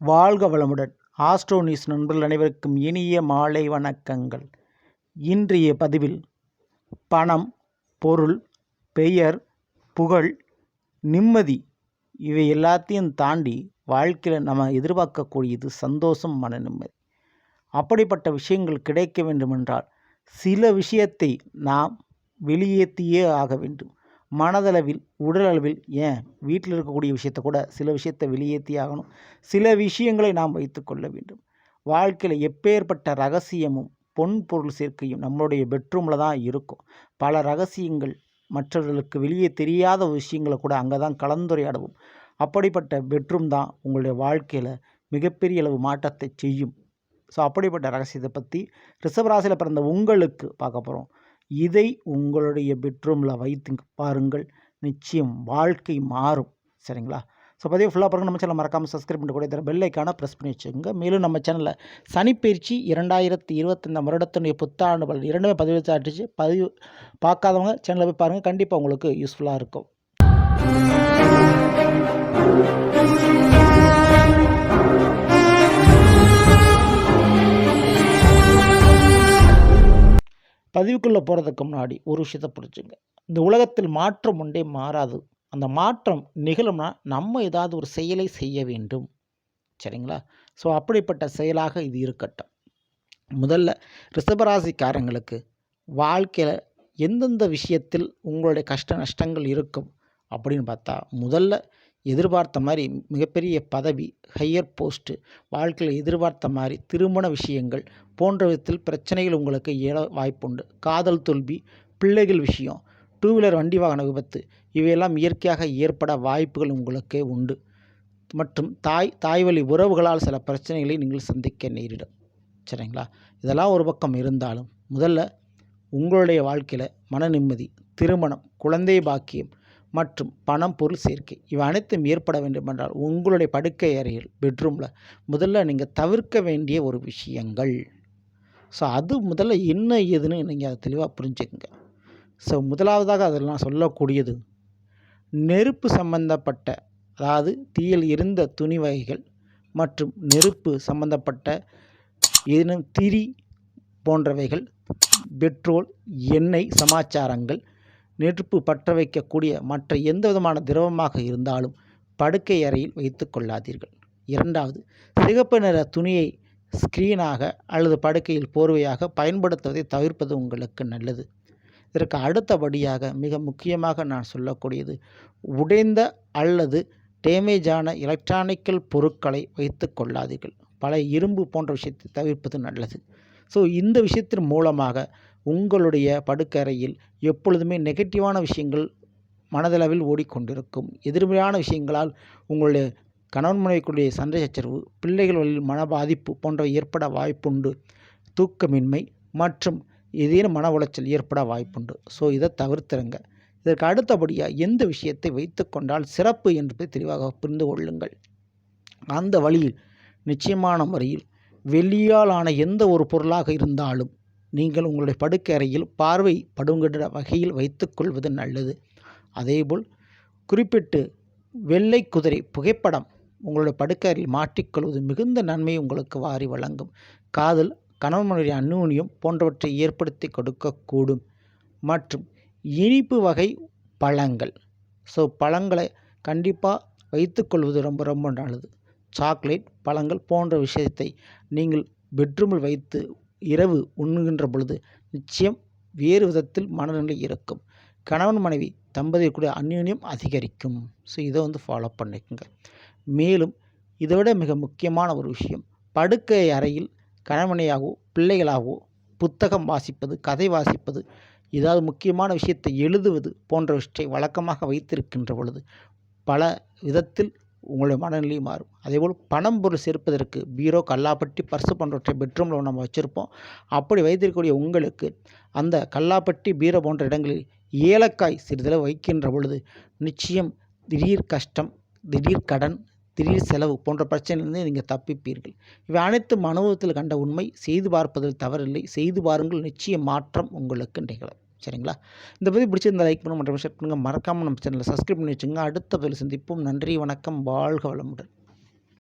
வாழ்க வளமுடன். ஆஸ்ட்ரோனிஸ் நண்பர்கள் அனைவருக்கும் இனிய மாலை வணக்கங்கள். இன்றைய பதிவில் பணம் பொருள் பெயர் புகழ் நிம்மதி இவை எல்லாத்தையும் தாண்டி வாழ்க்கையில் நம்ம எதிர்பார்க்கக்கூடியது சந்தோஷம் மன நிம்மதி. அப்படிப்பட்ட விஷயங்கள் கிடைக்க வேண்டுமென்றால் சில விஷயத்தை நாம் வெளியேற்றியே ஆக வேண்டும். மனதளவில் உடலளவில் ஏன் வீட்டில் இருக்கக்கூடிய விஷயத்தை கூட சில விஷயத்தை வெளியேற்றி ஆகணும். சில விஷயங்களை நாம் வைத்துக்கொள்ள வேண்டும். வாழ்க்கையில் எப்பேற்பட்ட ரகசியமும் பொன் பொருள் சேர்க்கையும் நம்மளுடைய பெட்ரூமில் தான் இருக்கும். பல ரகசியங்கள் மற்றவர்களுக்கு வெளியே தெரியாத விஷயங்களை கூட அங்கே தான் கலந்துரையாடுவோம். அப்படிப்பட்ட பெட்ரூம் தான் உங்களுடைய வாழ்க்கையில் மிகப்பெரிய அளவு மாற்றத்தை செய்யும். ஸோ அப்படிப்பட்ட ரகசியத்தை பற்றி ரிஷபராசியில் பிறந்த உங்களுக்கு பார்க்க போகிறோம் இதை உங்களுடைய பெட்ரூமில் வைத்து பாருங்கள். நிச்சயம் வாழ்க்கை மாறும். சரிங்களா? ஸோ பதிவு ஃபுல்லாக பாருங்கள் நம்ம சேனல் மறக்காமல் சப்ஸ்கிரைப் பண்ணி கூட தர பெல்லைக்கான ப்ரெஸ் பண்ணி வச்சுக்கோங்க. மேலும் நம்ம சேனலில் சனிப்பயிற்சி இரண்டாயிரத்தி இருபத்தஞ்சாம் வருடத்தினுடைய புத்தாண்டு பலன் இரண்டுமே பதிவு சாட்டிச்சு பதிவு பார்க்காதவங்க சேனலில் போய் பாருங்கள் கண்டிப்பாக உங்களுக்கு யூஸ்ஃபுல்லாக இருக்கும். பதிவுக்குள்ளே போகிறதுக்கு முன்னாடி ஒரு விஷயத்தை புரிஞ்சுங்க. இந்த உலகத்தில் மாற்றம் ஒன்றே மாறாது. அந்த மாற்றம் நிகழும்னா நம்ம ஏதாவது ஒரு செயலை செய்ய வேண்டும். சரிங்களா? ஸோ அப்படிப்பட்ட செயலாக இது இருக்கட்டும். முதல்ல ரிஷபராசிக்காரங்களுக்கு வாழ்க்கையில் எந்தெந்த விஷயத்தில் உங்களுடைய கஷ்ட நஷ்டங்கள் இருக்கும்? அப்படின்னு பார்த்தா முதல்ல எதிர்பார்த்த மாதிரி மிகப்பெரிய பதவி ஹையர் போஸ்ட்டு வாழ்க்கையில் எதிர்பார்த்த மாதிரி திருமண விஷயங்கள் போன்ற விதத்தில் பிரச்சனைகள் உங்களுக்கு ஏழ வாய்ப்புண்டு. காதல் தோல்வி பிள்ளைகள் விஷயம் டூ வீலர் வண்டி வாகன விபத்து இவையெல்லாம் இயற்கையாக ஏற்பட வாய்ப்புகள் உங்களுக்கு உண்டு. மற்றும் தாய் தாய்வழி உறவுகளால் சில பிரச்சனைகளை நீங்கள் சந்திக்க நேரிடும். சரிங்களா? இதெல்லாம் ஒரு பக்கம் இருந்தாலும் முதல்ல உங்களுடைய வாழ்க்கையில் மன நிம்மதி திருமணம் குழந்தை பாக்கியம் மற்றும் பணம் பொருள் சேர்க்கை. இவை அனைத்தும் ஏற்பட வேண்டுமென்றால் உங்களுடைய படுக்கை அறையில் பெட்ரூமில் முதல்ல நீங்கள் தவிர்க்க வேண்டிய ஒரு விஷயங்கள். ஸோ அது முதல்ல என்ன ஏதுன்னு நீங்கள் அதை தெளிவாக புரிஞ்சுக்கங்க. ஸோ முதலாவதாக அதெல்லாம் சொல்லக்கூடியது நெருப்பு சம்பந்தப்பட்ட அதாவது தீயில் இருந்த துணி வகைகள் மற்றும் நெருப்பு சம்பந்தப்பட்ட ஏதேனும் திரி போன்றவைகள் பெட்ரோல் எண்ணெய் சமாச்சாரங்கள் நெருப்பு பற்ற வைக்கக்கூடிய மற்ற எந்த விதமான திரவமாக இருந்தாலும் படுக்கை அறையில் வைத்து கொள்ளாதீர்கள். இரண்டாவது சிகப்பு நிற துணியை ஸ்க்ரீனாக அல்லது படுக்கையில் போர்வையாக பயன்படுத்துவதை தவிர்ப்பது உங்களுக்கு நல்லது. இதற்கு அடுத்தபடியாக மிக முக்கியமாக நான் சொல்லக்கூடியது உடைந்த அல்லது டேமேஜான எலக்ட்ரானிக்கல் பொருட்களை வைத்து கொள்ளாதீர்கள். பல இரும்பு போன்ற விஷயத்தை தவிர்ப்பது நல்லது. ஸோ இந்த விஷயத்தின் மூலமாக உங்களுடைய படுக்கறையில் எப்பொழுதுமே நெகட்டிவான விஷயங்கள் மனதளவில் ஓடிக்கொண்டிருக்கும். எதிர்மறையான விஷயங்களால் உங்களுடைய கணவன் மனைவிக்குடைய சண்டை சச்சரவு பிள்ளைகள் வழியில் மன பாதிப்பு போன்றவை ஏற்பட வாய்ப்புண்டு. தூக்கமின்மை மற்றும் ஏதேனும் மன உளைச்சல் ஏற்பட வாய்ப்புண்டு. ஸோ இதை தவிர்த்துருங்க. இதற்கு அடுத்தபடியாக எந்த விஷயத்தை வைத்து கொண்டால் சிறப்பு என்பதை தெளிவாக புரிந்து கொள்ளுங்கள். அந்த வழியில் நிச்சயமான முறையில் வெள்ளியால் ஆன எந்த ஒரு பொருளாக இருந்தாலும் நீங்கள் உங்களுடைய படுக்கை அறையில் பார்வை படுங்கிற வகையில் வைத்துக்கொள்வது நல்லது. அதேபோல் குறிப்பிட்டு வெள்ளை குதிரை புகைப்படம் உங்களுடைய படுக்கை அறையில் மாட்டிக்கொள்வது மிகுந்த நன்மையை உங்களுக்கு வாரி வழங்கும். காதல் கணவனுடைய அந்நூனியம் போன்றவற்றை ஏற்படுத்தி கொடுக்கக்கூடும். மற்றும் இனிப்பு வகை பழங்கள். ஸோ பழங்களை கண்டிப்பாக வைத்துக்கொள்வது ரொம்ப ரொம்ப நல்லது. சாக்லேட் பழங்கள் போன்ற விஷயத்தை நீங்கள் பெட்ரூமில் வைத்து இரவு உண்ணுகின்ற பொழுது நிச்சயம் வேறு விதத்தில் மனநிலை இருக்கும் கணவன் மனைவி தம்பதியக்கூடிய அந்யோன்யம் அதிகரிக்கும். ஸோ இதை வந்து ஃபாலோ பண்ணிக்கோங்க. மேலும் இதை மிக முக்கியமான ஒரு விஷயம் படுக்கை அறையில் கணவனையாகவோ பிள்ளைகளாகவோ புத்தகம் வாசிப்பது கதை வாசிப்பது ஏதாவது முக்கியமான விஷயத்தை எழுதுவது போன்றவற்றை வழக்கமாக வைத்திருக்கின்ற பொழுது பல விதத்தில் உங்களுடைய மனநிலையும் மாறும். அதேபோல் பணம் பொருள் சேர்ப்பதற்கு பீரோ கல்லாப்பட்டி பர்ஸு போன்றவற்றை பெட்ரூமில் நம்ம வச்சுருப்போம். அப்படி வைத்திருக்கக்கூடிய உங்களுக்கு அந்த கல்லாப்பட்டி பீரோ போன்ற இடங்களில் ஏலக்காய் சிறிதளவு வைக்கின்ற பொழுது நிச்சயம் திடீர் கஷ்டம் திடீர் கடன் திடீர் செலவு போன்ற பிரச்சனையிலிருந்து நீங்கள் தப்பிப்பீர்கள். இவை அனைத்தும் அனுபவத்தில் கண்ட உண்மை. செய்து பார்ப்பதில் தவறில்லை. செய்து பாருங்கள். நிச்சய மாற்றம் உங்களுக்கு நிகழும். சரிங்களா? இந்த பதிவு பிடிச்சிருந்தா லைக் பண்ணுங்கள் மற்றும் ஷேர் பண்ணுங்கள் மறக்காமல் நம்ம சேனலில் சப்ஸ்கிரைப் பண்ணி வச்சுங்க. அடுத்த பதில் சந்திப்போம். நன்றி வணக்கம். வாழ்க வளமுடன்.